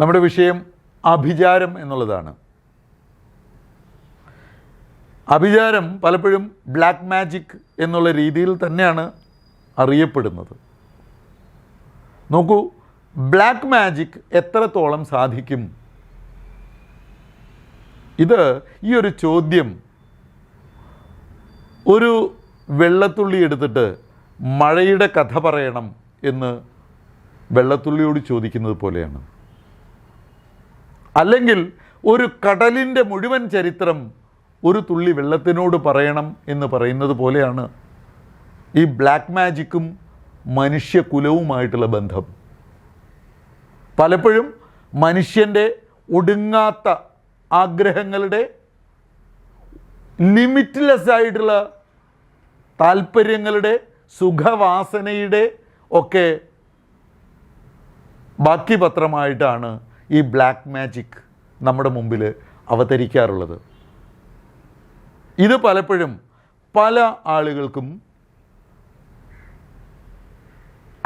നമ്മുടെ വിഷയം അഭിചാരം എന്നുള്ളതാണ്. അഭിചാരം പലപ്പോഴും ബ്ലാക്ക് മാജിക് എന്നുള്ള രീതിയിൽ തന്നെയാണ് അറിയപ്പെടുന്നത്. നോക്കൂ ബ്ലാക്ക് മാജിക് എത്രത്തോളം സാധിക്കും? ഇത് ഈ ഒരു ചോദ്യം ഒരു വെള്ളത്തുള്ളി എടുത്തിട്ട് മഴയുടെ കഥ പറയണം എന്ന് വെള്ളത്തുള്ളിയോട് ചോദിക്കുന്നത് പോലെയാണ്. അല്ലെങ്കിൽ ഒരു കടലിന്റെ മുഴുവൻ ചരിത്രം ഒരു തുള്ളി വെള്ളത്തിനോട് പറയണം എന്ന് പറയുന്നത് പോലെയാണ് ഈ ബ്ലാക്ക് മാജിക്കും മനുഷ്യകുലവുമായിട്ടുള്ള ബന്ധം. പലപ്പോഴും മനുഷ്യന്റെ ഒടുങ്ങാത്ത ആഗ്രഹങ്ങളുടെ ലിമിറ്റ്ലെസ് ആയിട്ടുള്ള താല്പര്യങ്ങളുടെ സുഖവാസനയുടെ ഒക്കെ ബാക്കി പത്രമായിട്ടാണ് ഈ ബ്ലാക്ക് മാജിക് നമ്മുടെ മുമ്പിൽ അവതരിക്കാറുള്ളത്. ഇത് പലപ്പോഴും പല ആളുകൾക്കും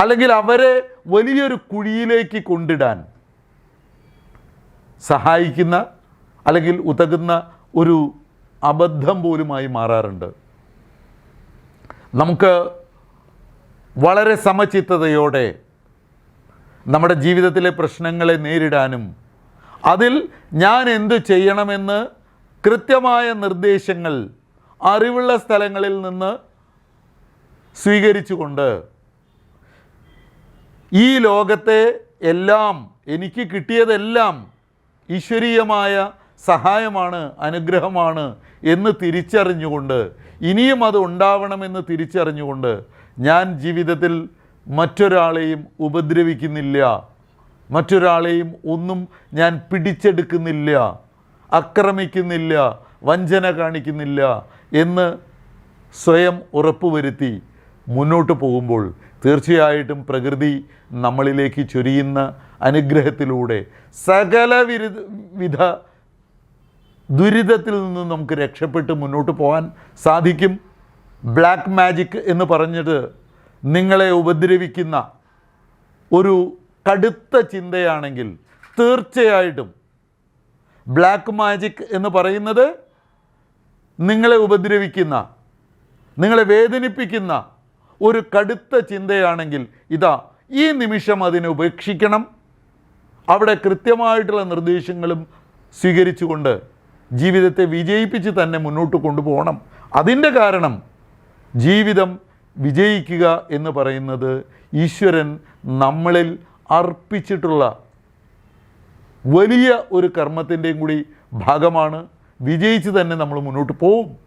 അല്ലെങ്കിൽ അവരെ വലിയൊരു കുഴിയിലേക്ക് കൊണ്ടിടാൻ സഹായിക്കുന്ന അല്ലെങ്കിൽ ഉതകുന്ന ഒരു അബദ്ധം പോലുമായി മാറാറുണ്ട്. നമുക്ക് വളരെ സമചിത്തതയോടെ നമ്മുടെ ജീവിതത്തിലെ പ്രശ്നങ്ങളെ നേരിടാനും അതിൽ ഞാൻ എന്തു ചെയ്യണമെന്ന് കൃത്യമായ നിർദ്ദേശങ്ങൾ അറിവുള്ള സ്ഥലങ്ങളിൽ നിന്ന് സ്വീകരിച്ചുകൊണ്ട് ഈ ലോകത്തെ എല്ലാം എനിക്ക് കിട്ടിയതെല്ലാം ഈശ്വരീയമായ സഹായമാണ് അനുഗ്രഹമാണ് എന്ന് തിരിച്ചറിഞ്ഞുകൊണ്ട് ഇനിയും അത് ഉണ്ടാവണമെന്ന് തിരിച്ചറിഞ്ഞുകൊണ്ട് ഞാൻ ജീവിതത്തിൽ മറ്റൊരാളെയും ഉപദ്രവിക്കുന്നില്ല. മറ്റൊരാളെയും ഒന്നും ഞാൻ പിടിച്ചെടുക്കുന്നില്ല. ആക്രമിക്കുന്നില്ല വഞ്ചന കാണിക്കുന്നില്ല എന്ന് സ്വയം ഉറപ്പുവരുത്തി മുന്നോട്ട് പോകുമ്പോൾ തീർച്ചയായിട്ടും പ്രകൃതി നമ്മളിലേക്ക് ചൊരിയുന്ന അനുഗ്രഹത്തിലൂടെ സകല വിരുദ്ധ വിധ ദുരിതത്തിൽ നിന്ന് നമുക്ക് രക്ഷപ്പെട്ട് മുന്നോട്ട് പോകാൻ സാധിക്കും. ബ്ലാക്ക് മാജിക് എന്ന് പറഞ്ഞത് നിങ്ങളെ ഉപദ്രവിക്കുന്ന ഒരു കടുത്ത ചിന്തയാണെങ്കിൽ തീർച്ചയായിട്ടും ബ്ലാക്ക് മാജിക് എന്ന് പറയുന്നത് നിങ്ങളെ ഉപദ്രവിക്കുന്ന നിങ്ങളെ വേദനിപ്പിക്കുന്ന ഒരു കടുത്ത ചിന്തയാണെങ്കിൽ ഇതാ ഈ നിമിഷം അതിനെ ഉപേക്ഷിക്കണം. അവിടെ കൃത്യമായിട്ടുള്ള നിർദ്ദേശങ്ങളും സ്വീകരിച്ചുകൊണ്ട് ജീവിതത്തെ വിജയിപ്പിച്ച് തന്നെ മുന്നോട്ട് കൊണ്ടുപോകണം. അതിന്റെ കാരണം ജീവിതം വിജയിക്കുക എന്ന് പറയുന്നത് ഈശ്വരൻ നമ്മളിൽ അർപ്പിച്ചിട്ടുള്ള വലിയ ഒരു കർമ്മത്തിന്റെയും കൂടി ഭാഗമാണ്. വിജയിച്ച് തന്നെ നമ്മൾ മുന്നോട്ട് പോവും.